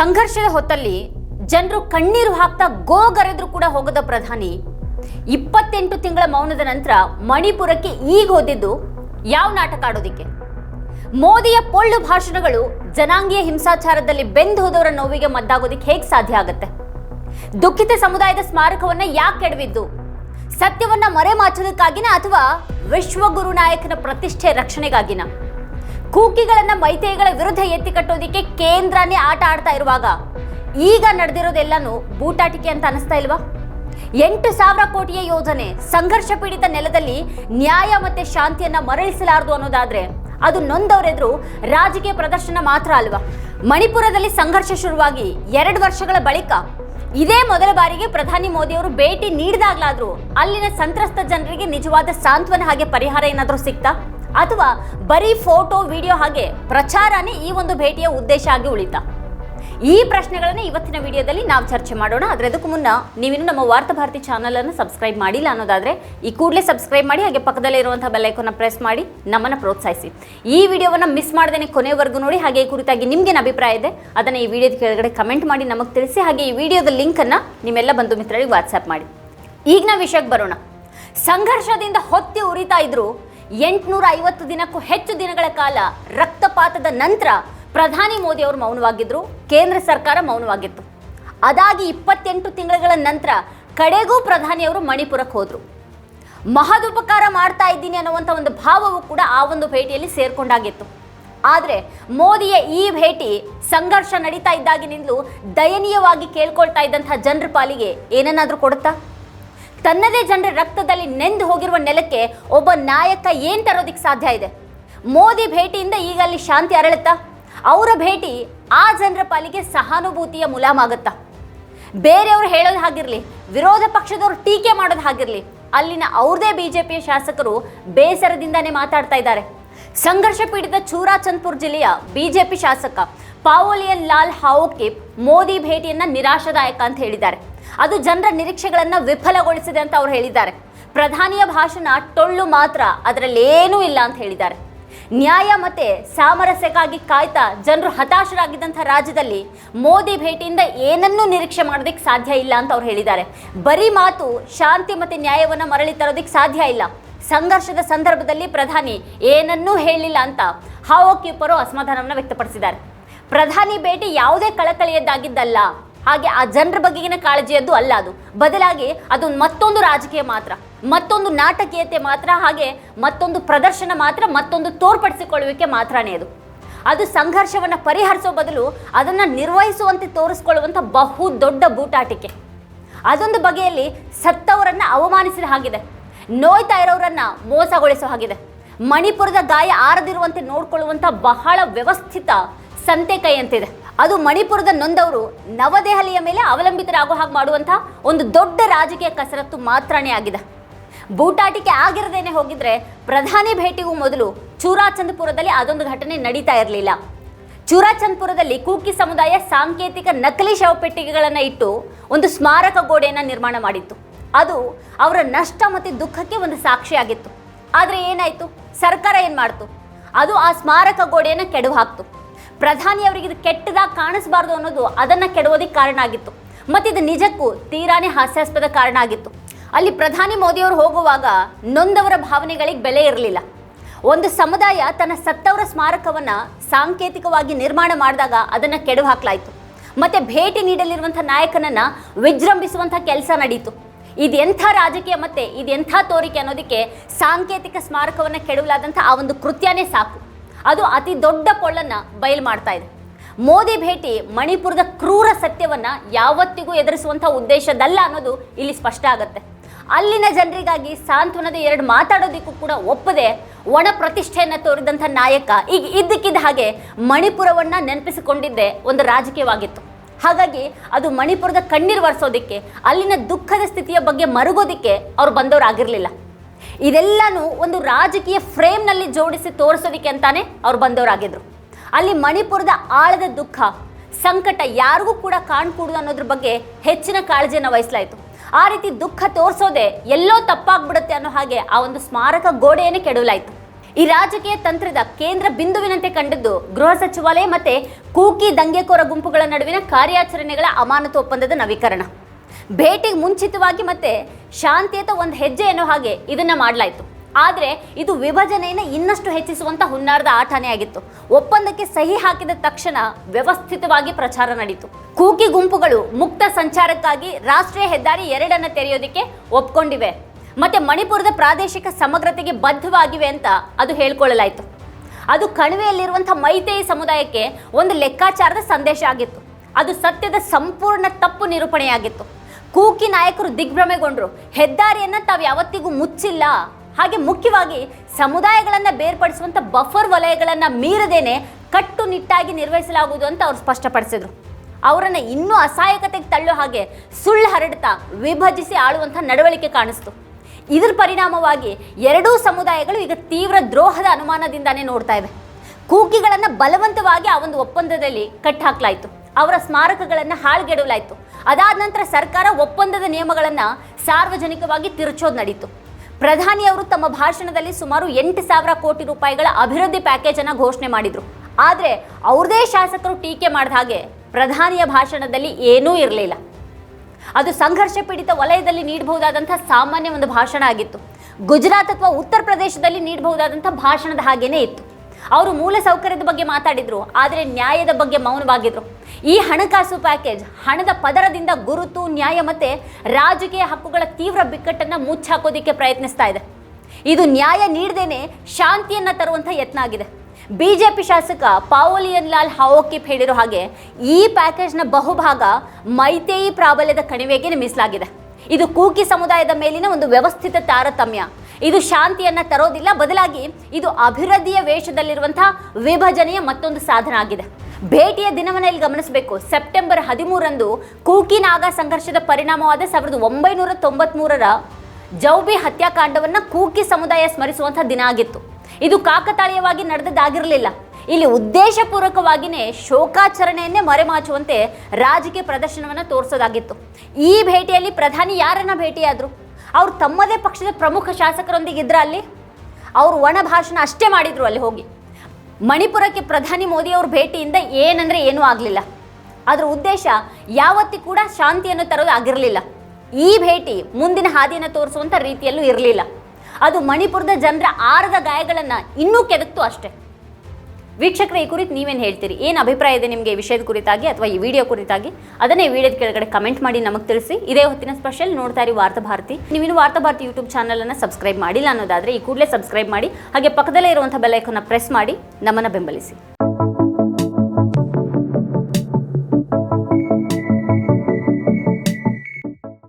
ಸಂಘರ್ಷದ ಹೊತ್ತಲ್ಲಿ ಜನರು ಕಣ್ಣೀರು ಹಾಕ್ತಾ ಗೋಗರೆದ್ರು ಕೂಡ ಹೋಗದ ಪ್ರಧಾನಿ. ಇಪ್ಪತ್ತೆಂಟು ತಿಂಗಳ ಮೌನದ ನಂತರ ಮಣಿಪುರಕ್ಕೆ ಈಗ ಹೋದಿದ್ದು ಯಾವ ನಾಟಕ ಆಡೋದಿಕ್ಕೆ? ಮೋದಿಯ ಪೊಳ್ಳು ಭಾಷಣಗಳು ಜನಾಂಗೀಯ ಹಿಂಸಾಚಾರದಲ್ಲಿ ಬೆಂದು ಹೋದವರ ನೋವಿಗೆ ಮದ್ದಾಗೋದಿಕ್ಕೆ ಹೇಗೆ ಸಾಧ್ಯ ಆಗುತ್ತೆ? ದುಃಖಿತ ಸಮುದಾಯದ ಸ್ಮಾರಕವನ್ನ ಯಾಕೆ ಕೆಡವಿದ್ದು? ಸತ್ಯವನ್ನ ಮರೆಮಾಚೋದಕ್ಕಾಗಿನ ಅಥವಾ ವಿಶ್ವಗುರು ನಾಯಕನ ಪ್ರತಿಷ್ಠೆ ರಕ್ಷಣೆಗಾಗಿನ? ಕೂಕಿಗಳನ್ನ ಮೈತೇಯಿಗಳ ವಿರುದ್ಧ ಎತ್ತಿ ಕಟ್ಟೋದಿಕ್ಕೆ ಕೇಂದ್ರನೇ ಆಟ ಆಡ್ತಾ ಇರುವಾಗ ಈಗ ನಡೆದಿರೋದೆಲ್ಲನೂ ಬೂಟಾಟಿಕೆ ಅಂತ ಅನಿಸ್ತಾ ಇಲ್ವಾ? ಎಂಟು ಸಾವಿರ ಕೋಟಿಯ ಯೋಜನೆ ಸಂಘರ್ಷ ಪೀಡಿತ ನೆಲದಲ್ಲಿ ನ್ಯಾಯ ಮತ್ತೆ ಶಾಂತಿಯನ್ನ ಮರಳಿಸಲಾರದು ಅನ್ನೋದಾದ್ರೆ ಅದು ನೊಂದವರೆದ್ರು ರಾಜಕೀಯ ಪ್ರದರ್ಶನ ಮಾತ್ರ ಅಲ್ವಾ? ಮಣಿಪುರದಲ್ಲಿ ಸಂಘರ್ಷ ಶುರುವಾಗಿ ಎರಡು ವರ್ಷಗಳ ಬಳಿಕ ಇದೇ ಮೊದಲ ಬಾರಿಗೆ ಪ್ರಧಾನಿ ಮೋದಿಯವರು ಭೇಟಿ ನೀಡಿದಾಗ್ಲಾದ್ರೂ ಅಲ್ಲಿನ ಸಂತ್ರಸ್ತ ಜನರಿಗೆ ನಿಜವಾದ ಸಾಂತ್ವನ ಹಾಗೆ ಪರಿಹಾರ ಏನಾದರೂ ಸಿಕ್ತಾ ಅಥವಾ ಬರೀ ಫೋಟೋ, ವಿಡಿಯೋ ಹಾಗೆ ಪ್ರಚಾರನೇ ಈ ಒಂದು ಭೇಟಿಯ ಉದ್ದೇಶ ಆಗಿ ಉಳಿತಾ. ಈ ಪ್ರಶ್ನೆಗಳನ್ನು ಇವತ್ತಿನ ವಿಡಿಯೋದಲ್ಲಿ ನಾವು ಚರ್ಚೆ ಮಾಡೋಣ. ಆದರೆ ಅದಕ್ಕೂ ಮುನ್ನ ನೀವಿನ್ನು ನಮ್ಮ ವಾರ್ತಾ ಭಾರತಿ ಚಾನಲ್ ಅನ್ನು ಸಬ್ಸ್ಕ್ರೈಬ್ ಮಾಡಿಲ್ಲ ಅನ್ನೋದಾದ್ರೆ ಈ ಕೂಡಲೇ ಸಬ್ಸ್ಕ್ರೈಬ್ ಮಾಡಿ, ಹಾಗೆ ಪಕ್ಕದಲ್ಲೇ ಇರುವಂಥ ಬೆಲ್ ಐಕಾನ್ನ ಪ್ರೆಸ್ ಮಾಡಿ, ನಮ್ಮನ್ನು ಪ್ರೋತ್ಸಾಹಿಸಿ. ಈ ವಿಡಿಯೋವನ್ನು ಮಿಸ್ ಮಾಡದೇ ಕೊನೆವರೆಗೂ ನೋಡಿ, ಹಾಗೆ ಈ ಕುರಿತಾಗಿ ನಿಮ್ಗೇನು ಅಭಿಪ್ರಾಯ ಇದೆ, ಅದನ್ನು ಈ ವಿಡಿಯೋದ ಕೆಳಗಡೆ ಕಮೆಂಟ್ ಮಾಡಿ, ನಮಗೆ ತಿಳಿಸಿ, ಹಾಗೆ ಈ ವಿಡಿಯೋದ ಲಿಂಕ್ ಅನ್ನ ನಿಮ್ಮೆಲ್ಲ ಬಂಧು ಮಿತ್ರರಿಗೆ ವಾಟ್ಸಾಪ್ ಮಾಡಿ. ಈಗ ನಾವು ವಿಷಯಕ್ಕೆ ಬರೋಣ. ಸಂಘರ್ಷದಿಂದ ಹೊತ್ತಿ ಉರಿತಾ ಇದ್ರು ಎಂಟುನೂರ ಐವತ್ತು ದಿನಕ್ಕೂ ಹೆಚ್ಚು ದಿನಗಳ ಕಾಲ ರಕ್ತಪಾತದ ನಂತರ ಪ್ರಧಾನಿ ಮೋದಿ ಅವರು ಮೌನವಾಗಿದ್ದರು ಕೇಂದ್ರ ಸರ್ಕಾರ ಮೌನವಾಗಿತ್ತು. ಅದಾಗಿ ಇಪ್ಪತ್ತೆಂಟು ತಿಂಗಳ ನಂತರ ಕಡೆಗೂ ಪ್ರಧಾನಿಯವರು ಮಣಿಪುರಕ್ಕೆ ಹೋದರು. ಮಹದುಪಕಾರ ಮಾಡ್ತಾ ಇದ್ದೀನಿ ಅನ್ನುವಂಥ ಒಂದು ಭಾವವು ಕೂಡ ಆ ಒಂದು ಭೇಟಿಯಲ್ಲಿ ಸೇರ್ಕೊಂಡಾಗಿತ್ತು. ಆದರೆ ಮೋದಿಯ ಈ ಭೇಟಿ ಸಂಘರ್ಷ ನಡೀತಾ ಇದ್ದಾಗಿನಿಂದಲೂ ದಯನೀಯವಾಗಿ ಕೇಳ್ಕೊಳ್ತಾ ಇದ್ದಂಥ ಜನರ ಪಾಲಿಗೆ ಏನನ್ನಾದರೂ ಕೊಡುತ್ತಾ? ತನ್ನದೇ ಜನರ ರಕ್ತದಲ್ಲಿ ನೆಂದು ಹೋಗಿರುವ ನೆಲಕ್ಕೆ ಒಬ್ಬ ನಾಯಕ ಏನು ತರೋದಿಕ್ಕೆ ಸಾಧ್ಯ ಇದೆ? ಮೋದಿ ಭೇಟಿಯಿಂದ ಈಗ ಅಲ್ಲಿ ಶಾಂತಿ ಅರಳುತ್ತಾ? ಅವರ ಭೇಟಿ ಆ ಜನರ ಪಾಲಿಗೆ ಸಹಾನುಭೂತಿಯ ಮುಲಾಮಾಗುತ್ತಾ ಬೇರೆಯವರು ಹೇಳೋದು ಹಾಗಿರ್ಲಿ, ವಿರೋಧ ಪಕ್ಷದವರು ಟೀಕೆ ಮಾಡೋದು ಹಾಗಿರ್ಲಿ, ಅಲ್ಲಿನ ಅವ್ರದೇ ಬಿಜೆಪಿಯ ಶಾಸಕರು ಬೇಸರದಿಂದಾನೇ ಮಾತಾಡ್ತಾ ಇದ್ದಾರೆ. ಸಂಘರ್ಷ ಪೀಡಿತ ಚೂರಾಚಂದ್ಪುರ್ ಜಿಲ್ಲೆಯ ಬಿಜೆಪಿ ಶಾಸಕ ಪಾವೋಲಿಯನ್ ಲಾಲ್ ಹಾವೋಕಿಪ್ ಮೋದಿ ಭೇಟಿಯನ್ನು ನಿರಾಶಾದಾಯಕ ಅಂತ ಹೇಳಿದ್ದಾರೆ. ಅದು ಜನರ ನಿರೀಕ್ಷೆಗಳನ್ನು ವಿಫಲಗೊಳಿಸಿದೆ ಅಂತ ಅವ್ರು ಹೇಳಿದ್ದಾರೆ. ಪ್ರಧಾನಿಯ ಭಾಷಣ ಟೊಳ್ಳು ಮಾತ್ರ ಅದರಲ್ಲಿ ಏನೂ ಇಲ್ಲ ಅಂತ ಹೇಳಿದ್ದಾರೆ. ನ್ಯಾಯ ಮತ್ತೆ ಸಾಮರಸ್ಯಕ್ಕಾಗಿ ಕಾಯ್ತಾ ಜನರು ಹತಾಶರಾಗಿದ್ದಂಥ ರಾಜ್ಯದಲ್ಲಿ ಮೋದಿ ಭೇಟಿಯಿಂದ ಏನನ್ನೂ ನಿರೀಕ್ಷೆ ಮಾಡೋದಕ್ಕೆ ಸಾಧ್ಯ ಇಲ್ಲ ಅಂತ ಅವ್ರು ಹೇಳಿದ್ದಾರೆ. ಬರೀ ಮಾತು ಶಾಂತಿ ಮತ್ತು ನ್ಯಾಯವನ್ನು ಮರಳಿ ತರೋದಕ್ಕೆ ಸಾಧ್ಯ ಇಲ್ಲ. ಸಂಘರ್ಷದ ಸಂದರ್ಭದಲ್ಲಿ ಪ್ರಧಾನಿ ಏನನ್ನೂ ಹೇಳಿಲ್ಲ ಅಂತ ಹಾವೋಕಿಯೊಬ್ಬರು ಅಸಮಾಧಾನವನ್ನು ವ್ಯಕ್ತಪಡಿಸಿದ್ದಾರೆ. ಪ್ರಧಾನಿ ಭೇಟಿ ಯಾವುದೇ ಕಳಕಳಿಯದ್ದಾಗಿದ್ದಲ್ಲ. ಹಾಗೆ ಆ ಜನರ ಬಗೆಗಿನ ಕಾಳಜಿಯದ್ದು ಅಲ್ಲ ಅದು. ಬದಲಾಗಿ ಅದು ಮತ್ತೊಂದು ರಾಜಕೀಯ ಮಾತ್ರ, ಮತ್ತೊಂದು ನಾಟಕೀಯತೆ ಮಾತ್ರ, ಹಾಗೆ ಮತ್ತೊಂದು ಪ್ರದರ್ಶನ ಮಾತ್ರ, ಮತ್ತೊಂದು ತೋರ್ಪಡಿಸಿಕೊಳ್ಳುವಿಕೆ ಮಾತ್ರನೇ ಅದು. ಅದು ಸಂಘರ್ಷವನ್ನು ಪರಿಹರಿಸೋ ಬದಲು ಅದನ್ನು ನಿರ್ವಹಿಸುವಂತೆ ತೋರಿಸ್ಕೊಳ್ಳುವಂಥ ಬಹು ದೊಡ್ಡ ಬೂಟಾಟಿಕೆ. ಅದೊಂದು ಬಗೆಯಲ್ಲಿ ಸತ್ತವರನ್ನು ಅವಮಾನಿಸಿದ ಹಾಗಿದೆ. ನೋಯ್ತಾ ಇರೋರನ್ನು ಮೋಸಗೊಳಿಸೋ ಹಾಗಿದೆ. ಮಣಿಪುರದ ಗಾಯ ಆರದಿರುವಂತೆ ನೋಡಿಕೊಳ್ಳುವಂಥ ಬಹಳ ವ್ಯವಸ್ಥಿತ ಸಂತೆ ಕೈ ಅಂತಿದೆ. ಅದು ಮಣಿಪುರದ ನೊಂದವರು ನವದೆಹಲಿಯ ಮೇಲೆ ಅವಲಂಬಿತರಾಗೋ ಹಾಗೆ ಮಾಡುವಂಥ ಒಂದು ದೊಡ್ಡ ರಾಜಕೀಯ ಕಸರತ್ತು ಮಾತ್ರನೇ ಆಗಿದೆ. ಬೂಟಾಟಿಕೆ ಆಗಿರದೇನೆ ಹೋಗಿದ್ರೆ ಪ್ರಧಾನಿ ಭೇಟಿಗೂ ಮೊದಲು ಚೂರಾಚಂದ್ಪುರದಲ್ಲಿ ಅದೊಂದು ಘಟನೆ ನಡೀತಾ ಇರಲಿಲ್ಲ. ಚೂರಾಚಂದ್ಪುರದಲ್ಲಿ ಕೂಕಿ ಸಮುದಾಯ ಸಾಂಕೇತಿಕ ನಕಲಿ ಶವಪೆಟ್ಟಿಗೆಗಳನ್ನು ಇಟ್ಟು ಒಂದು ಸ್ಮಾರಕ ಗೋಡೆಯನ್ನು ನಿರ್ಮಾಣ ಮಾಡಿತ್ತು. ಅದು ಅವರ ನಷ್ಟ ಮತ್ತು ದುಃಖಕ್ಕೆ ಒಂದು ಸಾಕ್ಷಿಯಾಗಿತ್ತು. ಆದರೆ ಏನಾಯಿತು? ಸರ್ಕಾರ ಏನು ಮಾಡ್ತು? ಅದು ಆ ಸ್ಮಾರಕ ಗೋಡೆಯನ್ನು ಕೆಡವು ಹಾಕ್ತು. ಪ್ರಧಾನಿ ಅವರಿಗೆ ಇದು ಕೆಟ್ಟದಾಗಿ ಕಾಣಿಸ್ಬಾರ್ದು ಅನ್ನೋದು ಅದನ್ನು ಕೆಡುವುದಕ್ಕೆ ಕಾರಣ ಆಗಿತ್ತು. ಮತ್ತು ಇದು ನಿಜಕ್ಕೂ ತೀರಾನೇ ಹಾಸ್ಯಾಸ್ಪದ ಕಾರಣ ಆಗಿತ್ತು. ಅಲ್ಲಿ ಪ್ರಧಾನಿ ಮೋದಿಯವರು ಹೋಗುವಾಗ ನೊಂದವರ ಭಾವನೆಗಳಿಗೆ ಬೆಲೆ ಇರಲಿಲ್ಲ. ಒಂದು ಸಮುದಾಯ ತನ್ನ ಸತ್ತವರ ಸ್ಮಾರಕವನ್ನು ಸಾಂಕೇತಿಕವಾಗಿ ನಿರ್ಮಾಣ ಮಾಡಿದಾಗ ಅದನ್ನು ಕೆಡವು ಹಾಕಲಾಯಿತು. ಮತ್ತು ಭೇಟಿ ನೀಡಲಿರುವಂಥ ನಾಯಕನನ್ನು ವಿಜೃಂಭಿಸುವಂಥ ಕೆಲಸ ನಡೀತು. ಇದೆಂಥ ರಾಜಕೀಯ ಮತ್ತೆ ಇದೆಂಥ ತೋರಿಕೆ ಅನ್ನೋದಕ್ಕೆ ಸಾಂಕೇತಿಕ ಸ್ಮಾರಕವನ್ನು ಕೆಡವಲಾದಂಥ ಆ ಒಂದು ಕೃತ್ಯನೇ ಸಾಕು. ಅದು ಅತಿ ದೊಡ್ಡ ಪೊಳ್ಳನ್ನು ಬಯಲು ಮಾಡ್ತಾ ಇದೆ. ಮೋದಿ ಭೇಟಿ ಮಣಿಪುರದ ಕ್ರೂರ ಸತ್ಯವನ್ನ ಯಾವತ್ತಿಗೂ ಎದುರಿಸುವಂಥ ಉದ್ದೇಶದಲ್ಲ ಅನ್ನೋದು ಇಲ್ಲಿ ಸ್ಪಷ್ಟ ಆಗುತ್ತೆ. ಅಲ್ಲಿನ ಜನರಿಗಾಗಿ ಸಾಂತ್ವನದ ಎರಡು ಮಾತಾಡೋದಕ್ಕೂ ಕೂಡ ಒಪ್ಪದೆ ಒಣ ಪ್ರತಿಷ್ಠೆಯನ್ನು ತೋರಿದಂಥ ನಾಯಕ ಈಗ ಇದ್ದಕ್ಕಿದ್ದ ಹಾಗೆ ಮಣಿಪುರವನ್ನ ನೆನಪಿಸಿಕೊಂಡಿದ್ದೇ ಒಂದು ರಾಜಕೀಯವಾಗಿತ್ತು. ಹಾಗಾಗಿ ಅದು ಮಣಿಪುರದ ಕಣ್ಣೀರು ಒರೆಸೋದಕ್ಕೆ, ಅಲ್ಲಿನ ದುಃಖದ ಸ್ಥಿತಿಯ ಬಗ್ಗೆ ಮರುಗೋದಿಕ್ಕೆ ಅವ್ರು ಬಂದವರಾಗಿರಲಿಲ್ಲ ಇದೆಲ್ಲನೂ ಒಂದು ರಾಜಕೀಯ ಫ್ರೇಮ್ನಲ್ಲಿ ಜೋಡಿಸಿ ತೋರಿಸೋದಕ್ಕೆ ಅಂತಾನೆ ಅವ್ರು ಬಂದವರಾಗಿದ್ರು. ಅಲ್ಲಿ ಮಣಿಪುರದ ಆಳದ ದುಃಖ, ಸಂಕಟ ಯಾರಿಗೂ ಕೂಡ ಕಾಣ್ಕೂಡುದು ಅನ್ನೋದ್ರ ಬಗ್ಗೆ ಹೆಚ್ಚಿನ ಕಾಳಜಿಯನ್ನು ವಹಿಸಲಾಯಿತು. ಆ ರೀತಿ ದುಃಖ ತೋರಿಸೋದೆ ಎಲ್ಲೋ ತಪ್ಪಾಗ್ಬಿಡುತ್ತೆ ಅನ್ನೋ ಹಾಗೆ ಆ ಒಂದು ಸ್ಮಾರಕ ಗೋಡೆಯನ್ನೇ ಕೆಡವಲಾಯಿತು. ಈ ರಾಜಕೀಯ ತಂತ್ರದ ಕೇಂದ್ರ ಬಿಂದುವಿನಂತೆ ಕಂಡದ್ದು ಗೃಹ ಸಚಿವಾಲಯ ಮತ್ತೆ ಕೂಕಿ ದಂಗೆಕೋರ ಗುಂಪುಗಳ ನಡುವಿನ ಕಾರ್ಯಾಚರಣೆಗಳ ಅಮಾನತು ಒಪ್ಪಂದದ ನವೀಕರಣ. ಭೇಟಿಗೆ ಮುಂಚಿತವಾಗಿ ಮತ್ತೆ ಶಾಂತಿಯುತ ಒಂದು ಹೆಜ್ಜೆ ಅನ್ನೋ ಹಾಗೆ ಇದನ್ನ ಮಾಡಲಾಯಿತು. ಆದರೆ ಇದು ವಿಭಜನೆಯನ್ನು ಇನ್ನಷ್ಟು ಹೆಚ್ಚಿಸುವಂಥ ಹುನ್ನಾರದ ಆಟನೇ ಆಗಿತ್ತು. ಒಪ್ಪಂದಕ್ಕೆ ಸಹಿ ಹಾಕಿದ ತಕ್ಷಣ ವ್ಯವಸ್ಥಿತವಾಗಿ ಪ್ರಚಾರ ನಡೀತು. ಕೂಕಿ ಗುಂಪುಗಳು ಮುಕ್ತ ಸಂಚಾರಕ್ಕಾಗಿ ರಾಷ್ಟ್ರೀಯ ಹೆದ್ದಾರಿ ಎರಡನ್ನ ತೆರೆಯೋದಕ್ಕೆ ಒಪ್ಕೊಂಡಿವೆ. ಮತ್ತೆ ಮಣಿಪುರದ ಪ್ರಾದೇಶಿಕ ಸಮಗ್ರತೆಗೆ ಬದ್ಧವಾಗಿವೆ ಅಂತ ಅದು ಹೇಳ್ಕೊಳ್ಳಲಾಯಿತು. ಅದು ಕಣಿವೆಯಲ್ಲಿರುವಂಥ ಮೈತೇಯಿ ಸಮುದಾಯಕ್ಕೆ ಒಂದು ಲೆಕ್ಕಾಚಾರದ ಸಂದೇಶ ಆಗಿತ್ತು. ಅದು ಸತ್ಯದ ಸಂಪೂರ್ಣ ತಪ್ಪು ನಿರೂಪಣೆಯಾಗಿತ್ತು. ಕೂಕಿ ನಾಯಕರು ದಿಗ್ಭ್ರಮೆಗೊಂಡ್ರು. ಹೆದ್ದಾರಿಯನ್ನು ತಾವು ಯಾವತ್ತಿಗೂ ಮುಚ್ಚಿಲ್ಲ. ಹಾಗೆ ಮುಖ್ಯವಾಗಿ ಸಮುದಾಯಗಳನ್ನು ಬೇರ್ಪಡಿಸುವಂತ ಬಫರ್ ವಲಯಗಳನ್ನು ಮೀರದೇನೆ ಕಟ್ಟುನಿಟ್ಟಾಗಿ ನಿರ್ವಹಿಸಲಾಗುವುದು ಅಂತ ಅವ್ರು ಸ್ಪಷ್ಟಪಡಿಸಿದ್ರು. ಅವರನ್ನು ಇನ್ನೂ ಅಸಹಾಯಕತೆಗೆ ತಳ್ಳೋ ಹಾಗೆ ಸುಳ್ಳು ಹರಡ್ತಾ ವಿಭಜಿಸಿ ಆಳುವಂಥ ನಡವಳಿಕೆ ಕಾಣಿಸ್ತು. ಇದರ ಪರಿಣಾಮವಾಗಿ ಎರಡೂ ಸಮುದಾಯಗಳು ಈಗ ತೀವ್ರ ದ್ರೋಹದ ಅನುಮಾನದಿಂದಾನೇ ನೋಡ್ತಾ ಇವೆ. ಕೂಕಿಗಳನ್ನು ಬಲವಂತವಾಗಿ ಆ ಒಂದು ಒಪ್ಪಂದದಲ್ಲಿ ಕಟ್ಟಾಕ್ಲಾಯ್ತು ಅವರ ಸ್ಮಾರಕಗಳನ್ನು ಹಾಳ್ಗೆಡಲಾಯಿತು ಅದಾದ ನಂತರ ಸರ್ಕಾರ ಒಪ್ಪಂದದ ನಿಯಮಗಳನ್ನು ಸಾರ್ವಜನಿಕವಾಗಿ ತಿರುಚೋದು ನಡೀತು. ಪ್ರಧಾನಿಯವರು ತಮ್ಮ ಭಾಷಣದಲ್ಲಿ ಸುಮಾರು ಎಂಟು ಸಾವಿರ ಕೋಟಿ ರೂಪಾಯಿಗಳ ಅಭಿವೃದ್ಧಿ ಪ್ಯಾಕೇಜನ್ನು ಘೋಷಣೆ ಮಾಡಿದ್ರು. ಆದರೆ ಅವ್ರದೇ ಶಾಸಕರು ಟೀಕೆ ಮಾಡಿದ ಹಾಗೆ ಪ್ರಧಾನಿಯ ಭಾಷಣದಲ್ಲಿ ಏನೂ ಇರಲಿಲ್ಲ. ಅದು ಸಂಘರ್ಷ ಪೀಡಿತ ವಲಯದಲ್ಲಿ ನೀಡಬಹುದಾದಂಥ ಸಾಮಾನ್ಯ ಒಂದು ಭಾಷಣ ಆಗಿತ್ತು. ಗುಜರಾತ್ ಅಥವಾ ಉತ್ತರ ಪ್ರದೇಶದಲ್ಲಿ ನೀಡಬಹುದಾದಂಥ ಭಾಷಣದ ಹಾಗೇನೇ ಇತ್ತು. ಅವರು ಮೂಲ ಸೌಕರ್ಯದ ಬಗ್ಗೆ ಮಾತಾಡಿದರು, ಆದರೆ ನ್ಯಾಯದ ಬಗ್ಗೆ ಮೌನವಾಗಿದ್ರು. ಈ ಹಣಕಾಸು ಪ್ಯಾಕೇಜ್ ಹಣದ ಪದರದಿಂದ ಗುರುತು, ನ್ಯಾಯ ಮತ್ತೆ ರಾಜಕೀಯ ಹಕ್ಕುಗಳ ತೀವ್ರ ಬಿಕ್ಕಟ್ಟನ್ನು ಮುಚ್ಚಾಕೋದಿಕ್ಕೆ ಪ್ರಯತ್ನಿಸ್ತಾ ಇದೆ. ಇದು ನ್ಯಾಯ ನೀಡದೇನೆ ಶಾಂತಿಯನ್ನು ತರುವಂಥ ಯತ್ನ ಆಗಿದೆ. ಬಿಜೆಪಿ ಶಾಸಕ ಪಾವೋಲಿಯನ್ ಲಾಲ್ ಹಾವೋಕಿಪ್ ಹೇಳಿರೋ ಹಾಗೆ ಈ ಪ್ಯಾಕೇಜ್ನ ಬಹುಭಾಗ ಮೈತೇಯಿ ಪ್ರಾಬಲ್ಯದ ಕಣಿವೆಗೆ ಮೀಸಲಾಗಿದೆ. ಇದು ಕೂಕಿ ಸಮುದಾಯದ ಮೇಲಿನ ಒಂದು ವ್ಯವಸ್ಥಿತ ತಾರತಮ್ಯ. ಇದು ಶಾಂತಿಯನ್ನು ತರೋದಿಲ್ಲ, ಬದಲಾಗಿ ಇದು ಅಭಿವೃದ್ಧಿಯ ವೇಷದಲ್ಲಿರುವಂಥ ವಿಭಜನೆಯ ಮತ್ತೊಂದು ಸಾಧನ ಆಗಿದೆ. ಭೇಟಿಯ ದಿನವನ್ನು ಇಲ್ಲಿ ಗಮನಿಸಬೇಕು. ಸೆಪ್ಟೆಂಬರ್ ಹದಿಮೂರಂದು ಕೂಕಿ ನಾಗಾ ಸಂಘರ್ಷದ ಪರಿಣಾಮವಾದ ಸಾವಿರದ ಒಂಬೈನೂರ ತೊಂಬತ್ಮೂರರ ಜೌಬಿ ಹತ್ಯಾಕಾಂಡವನ್ನ ಕೂಕಿ ಸಮುದಾಯ ಸ್ಮರಿಸುವಂಥ ದಿನ ಆಗಿತ್ತು. ಇದು ಕಾಕತಾಳೀಯವಾಗಿ ನಡೆದದ್ದಾಗಿರಲಿಲ್ಲ. ಇಲ್ಲಿ ಉದ್ದೇಶಪೂರ್ವಕವಾಗಿಯೇ ಶೋಕಾಚರಣೆಯನ್ನೇ ಮರೆಮಾಚುವಂತೆ ರಾಜಕೀಯ ಪ್ರದರ್ಶನವನ್ನು ತೋರಿಸೋದಾಗಿತ್ತು. ಈ ಭೇಟಿಯಲ್ಲಿ ಪ್ರಧಾನಿ ಯಾರನ್ನ ಭೇಟಿಯಾದ್ರು? ಅವ್ರು ತಮ್ಮದೇ ಪಕ್ಷದ ಪ್ರಮುಖ ಶಾಸಕರೊಂದಿಗೆ ಇದ್ರ ಅಲ್ಲಿ? ಅವರು ಒಣ ಭಾಷಣ ಅಷ್ಟೇ ಮಾಡಿದ್ರು ಅಲ್ಲಿ ಹೋಗಿ. ಮಣಿಪುರಕ್ಕೆ ಪ್ರಧಾನಿ ಮೋದಿ ಅವ್ರ ಭೇಟಿಯಿಂದ ಏನಂದ್ರೆ ಏನೂ ಆಗಲಿಲ್ಲ. ಅದರ ಉದ್ದೇಶ ಯಾವತ್ತಿ ಕೂಡ ಶಾಂತಿಯನ್ನು ತರೋದು ಆಗಿರಲಿಲ್ಲ. ಈ ಭೇಟಿ ಮುಂದಿನ ಹಾದಿಯನ್ನು ತೋರಿಸುವಂಥ ರೀತಿಯಲ್ಲೂ ಇರಲಿಲ್ಲ. ಅದು ಮಣಿಪುರದ ಜನರ ಆರದ ಗಾಯಗಳನ್ನು ಇನ್ನೂ ಕೆದಕ್ತು ಅಷ್ಟೇ. ವೀಕ್ಷಕರ ಈ ಕುರಿತು ನೀವೇನು ಹೇಳ್ತೀರಿ? ಏನು ಅಭಿಪ್ರಾಯ ಇದೆ ನಿಮಗೆ ವಿಷಯದ ಕುರಿತಾಗಿ ಅಥವಾ ಈ ವಿಡಿಯೋ ಕುರಿತಾಗಿ? ಅದನ್ನೇ ಈ ವಿಡಿಯೋದ ಕೆಳಗಡೆ ಕಮೆಂಟ್ ಮಾಡಿ ನಮಗೆ ತಿಳಿಸಿ. ಇದೇ ಹೊತ್ತಿನ ಸ್ಪೆಷಲ್ ನೋಡ್ತಾ ಇರಿ ವಾರ್ತಾ ಭಾರತಿ. ನೀವಿನ್ನು ವಾರ್ತಾ ಭಾರತಿ ಯೂಟ್ಯೂಬ್ ಚಾನಲನ್ನು ಸಬ್ಸ್ಕ್ರೈಬ್ ಮಾಡಿಲ್ಲ ಅನ್ನೋದಾದರೆ ಈ ಕೂಡಲೇ ಸಬ್ಸ್ಕ್ರೈಬ್ ಮಾಡಿ. ಹಾಗೆ ಪಕ್ಕದಲ್ಲೇ ಇರುವಂಥ ಬೆಲ್ಲೈಕನ್ನ ಪ್ರೆಸ್ ಮಾಡಿ. ನಮ್ಮನ್ನು ಬೆಂಬಲಿಸಿ.